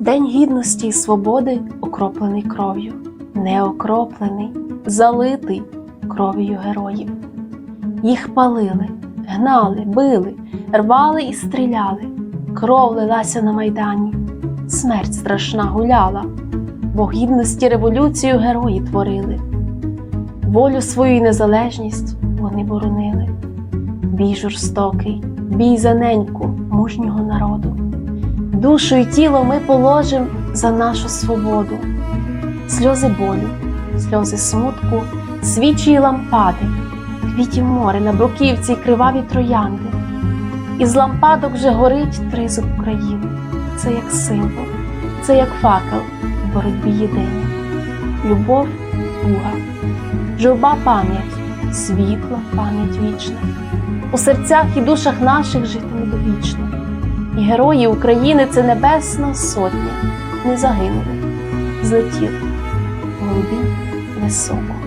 День гідності і свободи окроплений кров'ю, не окроплений, залитий кров'ю героїв. Їх палили, гнали, били, рвали і стріляли. Кров лилася на майдані, смерть страшна гуляла, бо гідності революцію герої творили. Волю свою і незалежність вони боронили. Бій жорстокий, бій за неньку мужнього народу. Душу і тіло ми положим за нашу свободу. Сльози болю, сльози смутку, свічі й лампади, квітів море на бруківці й криваві троянди. Із лампадок вже горить тризуб України. Це як символ, це як факел в боротьбі єдині. Любов, туга, журба пам'ять, світла пам'ять вічна. У серцях і душах наших житиме довічно. Герої України це небесна сотня, не загинули, злетіли, голубі високо.